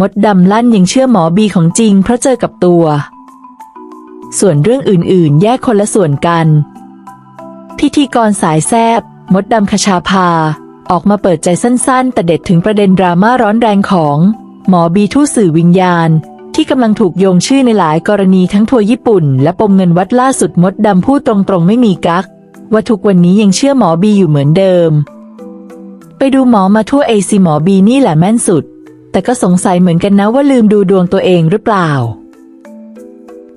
มดดำลั่นยังเชื่อหมอบีของจริงเพราะเจอกับตัว ส่วนเรื่องอื่นๆ แยกคนละส่วนกัน พิธีกรสายแซบมดดำคชาภา ออกมาเปิดใจสั้นๆ แต่เด็ดถึงประเด็นดราม่าร้อนแรงของ หมอบีทูตสื่อวิญญาณ ที่กำลังถูกโยงชื่อในหลายกรณีทั้งทัวร์ญี่ปุ่น และปมเงินวัดล่าสุดมดดำพูดตรงๆ ไม่มีกัก ว่าทุกวันนี้ยังเชื่อหมอบีอยู่เหมือนเดิม ไปดูหมอมาทั่วเอซีหมอบีนี่แหละแม่นสุด แต่ก็สงสัยเหมือนกันนะว่าลืมดูดวงตัวเองหรือเปล่า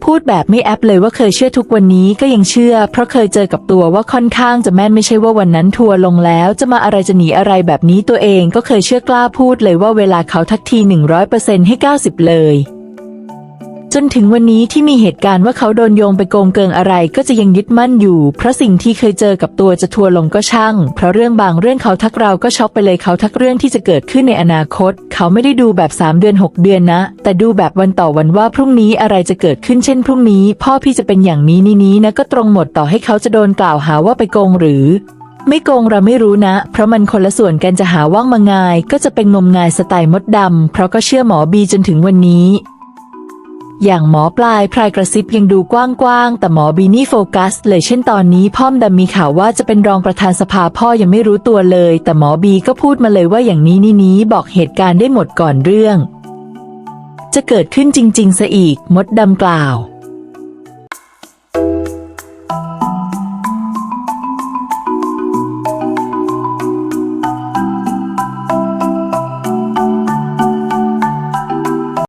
พูดแบบไม่แอปเลยว่าเคยเชื่อทุกวันนี้ก็ยังเชื่อ เพราะเคยเจอกับตัวว่าค่อนข้างจะแม่นไม่ใช่ว่าวันนั้นทัวร์ลงแล้ว จะมาอะไรจะหนีอะไรแบบนี้ตัวเองก็เคยเชื่อกล้าพูดเลยว่าเวลาเขาทักที100%ให้ 90 เลย จนถึงวันนี้ที่มีเหตุการณ์ว่าเขาโดนโยงไปโกงเกิงอะไรก็จะยังยึดมั่นอยู่ เพราะสิ่งที่เคยเจอกับตัวจะทัวร์ลงก็ช่าง เพราะเรื่องบางเรื่องเขาทักเราก็ช็อกไปเลยเขาทักเรื่องที่จะเกิดขึ้นในอนาคต เขาไม่ได้ดูแบบ 3 เดือน 6 เดือนนะ แต่ดูแบบวันต่อวันว่าพรุ่งนี้อะไรจะเกิดขึ้นเช่นพรุ่งนี้ พ่อพี่จะเป็นอย่างนี้นี้นี้นะก็ตรงหมดต่อให้เขาจะโดนกล่าวหาว่าไปโกงหรือไม่โกงเราไม่รู้นะ เพราะมันคนละส่วนกันจะหาว่างมางาย ก็จะเป็นงมงายสไตล์มดดำเพราะก็เชื่อหมอบีจนถึงวันนี้ อย่างหมอปลายพรายกระซิบยังดูกว้างๆ แต่หมอบีนี่โฟกัส เลยเช่นตอนนี้พ่อมดำมีข่าวว่าจะเป็นรองประธานสภาพ่อยังไม่รู้ตัวเลย แต่หมอบีก็พูดมาเลยว่าอย่างนี้นี่นี้บอกเหตุการณ์ได้หมดก่อนเรื่อง จะเกิดขึ้นจริงๆซะอีกมดดำกล่าว